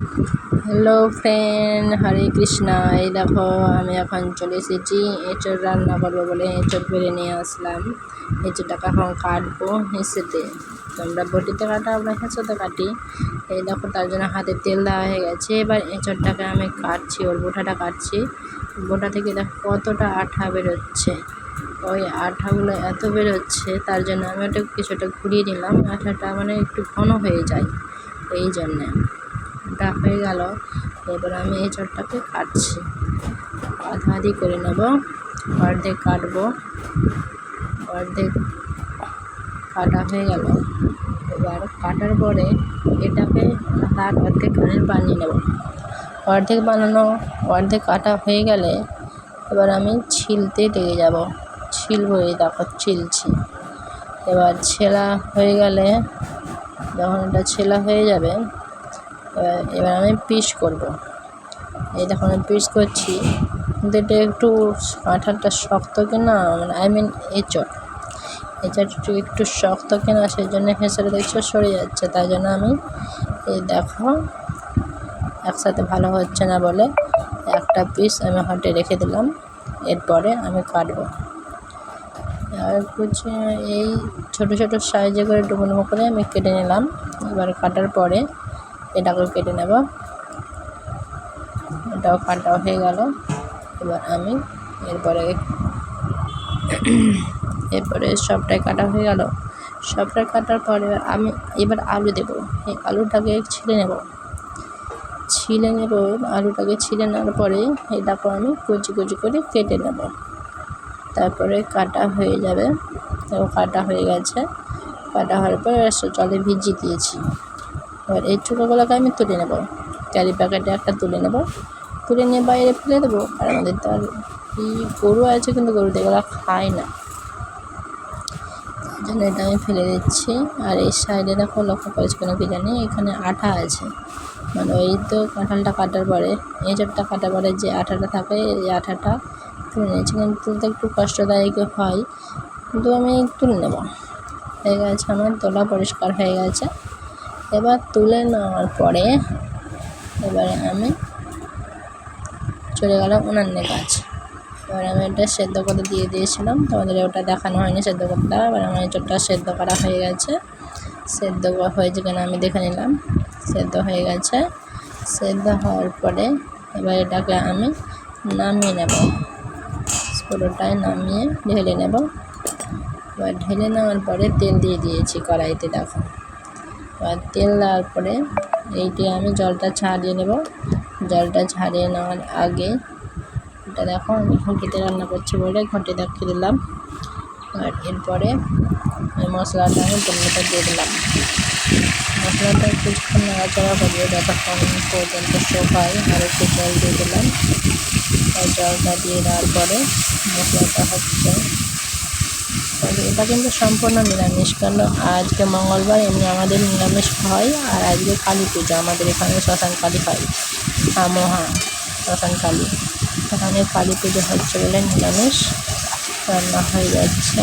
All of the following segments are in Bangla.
হ্যালো ফ্রেন্ড হরে কৃষ্ণা এই দেখো, আমি এখন চলে এসেছি এঁচড় রান্না করব বলে এঁচড় পেরে নিয়ে আসলাম। এঁচড়টাকে এখন কাটবো হেঁচেতে। তোমরা বটিতে কাটা, আমরা হেঁচোতে কাটি। এই দেখো, তার জন্য হাতে তেল দেওয়া হয়ে গেছে। এবার এঁচড়টাকে আমি কাটছি, ওর বোটাটা কাটছি। বোটা থেকে দেখো কতটা আঠা বেরোচ্ছে। ওই আঠাগুলো এত বেরোচ্ছে, তার জন্য আমি ওটা কিছুটা ঘুরিয়ে নিলাম। আঠাটা মানে একটু ঘন হয়ে যায়, এই জন্যে। ওটা হয়ে গেল। এবার আমি এই চটটাকে কাটছি। আধা আধি করে নেব। অর্ধেক কাটবো। অর্ধেক কাটা হয়ে গেল। এবার কাটার পরে এটাকে তার অর্ধেক আমি বানিয়ে নেব। অর্ধেক বানানো, অর্ধেক কাটা হয়ে গেলে এবার আমি ছিলতে লেগে যাব। ছিলবো এই দেখো, ছিলছি। এবার ছেলা হয়ে গেলে যখন এটা ছেলা হয়ে যাবে এবার এবার আমি পিস করব। এই দেখো আমি পিস করছি। কিন্তু এটা একটু কাঁঠালটা শক্ত কিনা? মানে আই মিন এঁচড়। এঁচড়টা একটু শক্ত কিনা সেই জন্য হেঁচড়ে দেখছ সরে যাচ্ছে। তাই জন্য আমি এই দেখো, একসাথে ভালো হচ্ছে না বলে একটা পিস আমি হাটে রেখে দিলাম। এরপরে আমি কাটবো। আর কুচি এই ছোটো ছোটো সাইজে করে ডুমো ডুমো করে আমি কেটে নিলাম। এবার কাটার পরে এটাকেও কেটে নেব। এটাও কাটা হয়ে গেল। এবার আমি এরপরে এরপরে সবটাই কাটা হয়ে গেল। সবটাই কাটার পরে আমি এবার আলু দেব। এই আলুটাকে ছিঁড়ে নেব। ছিলে নেব, আলুটাকে ছিলে নেওয়ার পরে এটাকে আমি কুচি কুচি করে কেটে নেব। তারপরে কাটা হয়ে যাবে। কাটা হয়ে গেছে। কাটা হওয়ার পর জলে ভিজিয়ে দিয়েছি। এবার এই চুকোগুলোকে আমি তুলে নেব। ক্যারি প্যাকেটে একটা তুলে নেব। তুলে নিয়ে বাইরে ফেলে দেবো। আর আমাদের তো আর এই গরু আছে, কিন্তু গরু এগুলো খায় না। জন্য এটা আমি ফেলে দিচ্ছি। আর এই সাইডে দেখো, লক্ষ্য করেছি কোনো কি জানি এখানে আঠা আছে। মানে ওই তো কাঁঠালটা কাটার পরে, এই এঁচড়টা কাটার পরে যে আঠাটা থাকে, এই আঠাটা তুলে নিয়েছি। কিন্তু তুলতে একটু কষ্টদায়ক হয়। কিন্তু আমি তুলে নেব। হয়ে গেছে, আমার তোলা পরিষ্কার হয়ে গেছে। এবার তুলে নেওয়ার পরে এবারে আমি চলে গেলাম উনানের কাজ এবার আমি এটা সেদ্ধ করে দিয়ে দিয়েছিলাম। তোমাদের ওটা দেখানো হয়নি সেদ্ধ করতে। এবার আমার এঁচড়টা সেদ্ধ করা হয়ে গেছে। সেদ্ধ হয়েছে কিনা আমি দেখে নিলাম। সেদ্ধ হয়ে গেছে। সেদ্ধ হওয়ার পরে এবার এটাকে আমি নামিয়ে নেব। পুরোটাই নামিয়ে ঢেলে নেব। এবার ঢেলে নেওয়ার পরে তেল দিয়ে দিয়েছি কড়াইতে, দেখো। তেল দেওয়ার পরে এইটি আমি জলটা ছাড়িয়ে নেব। জলটা ছাড়িয়ে নেওয়ার আগে এটা দেখো, আমি ঘুঁটিতে রান্না করছি বলে ঘুঁটি দেখিয়ে দিলাম। আর এরপরে মশলাটা আমি তেলটা দিয়ে দিলাম। মশলাটা কিছুক্ষণ নাড়াচাড়া করবে যতক্ষণ পর্যন্ত হয়, আর একটু জল দিয়ে দিলাম। জলটা দিয়ে দেওয়ার পরে মশলাটা হচ্ছে তবে এটা কিন্তু সম্পূর্ণ নিরামিষ, কারণ আজকে মঙ্গলবার, এমনি আমাদের নিরামিষ হয় আর আজকে কালী পুজো। আমাদের এখানে শ্মশান কালী হয়। মহা শ্মশান কালী। এখানে কালী পুজো হচ্ছে বলে নিরামিষ। রান্না হয়ে যাচ্ছে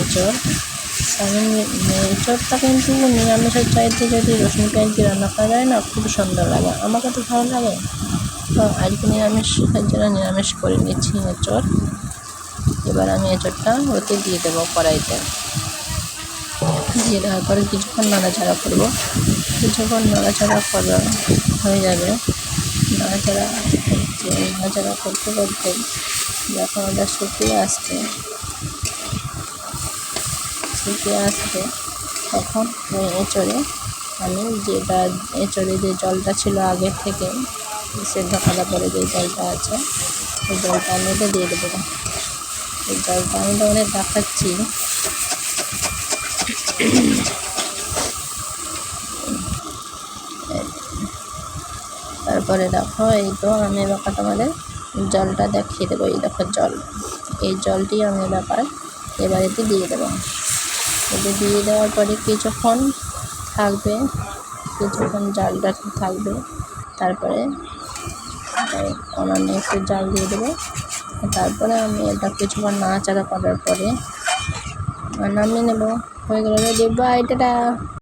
এঁচড়। আমি কিন্তু নিরামিষের চাইতে যদি রসুন পেঁয়াজ দিয়ে রান্না করা যায় না, খুব সুন্দর লাগে। আমাকে তো ভালো লাগে। তো আজকে নিরামিষের জন্য নিরামিষ করে নিচ্ছি এঁচড়। এবার আমি এঁচড়টা ওতে দিয়ে দেবো কড়াইতে। দিয়ে দেওয়ার পরে কিছুক্ষণ নাড়াচাড়া করব। কিছুক্ষণ নাড়াচাড়া করা হয়ে যাবে। নাড়াচাড়া হচ্ছে, নাড়াচাড়া করতে করতে যখন ওটা শুকিয়ে আসছে, শুকিয়ে আসবে তখন ওই এঁচড়ে আমি যেটা, এঁচড়ে যে জলটা ছিল আগের থেকে, সেদ্ধ করার পরে যে জলটা আছে ওই জলটা আমি দিয়ে দেবো। আমি তোমাদের দেখাচ্ছি। তারপরে দেখো, এই তো আমি ব্যাপার তোমাদের জলটা দেখিয়ে দেবো। এই দেখো জল। এই জলটি আমি ব্যাপার এবার এতে দিয়ে দেবো। এতে দিয়ে দেওয়ার পরে কিছুক্ষণ থাকবে। কিছুক্ষণ জালটা থাকবে। তারপরে অন্যান্য একটু জাল দিয়ে দেবো। তারপরে আমি এটা কিছুক্ষণ নাড়াচাড়া করার পরে নামিয়ে নেব। হয়ে গেলো রেডি বাই টাটা।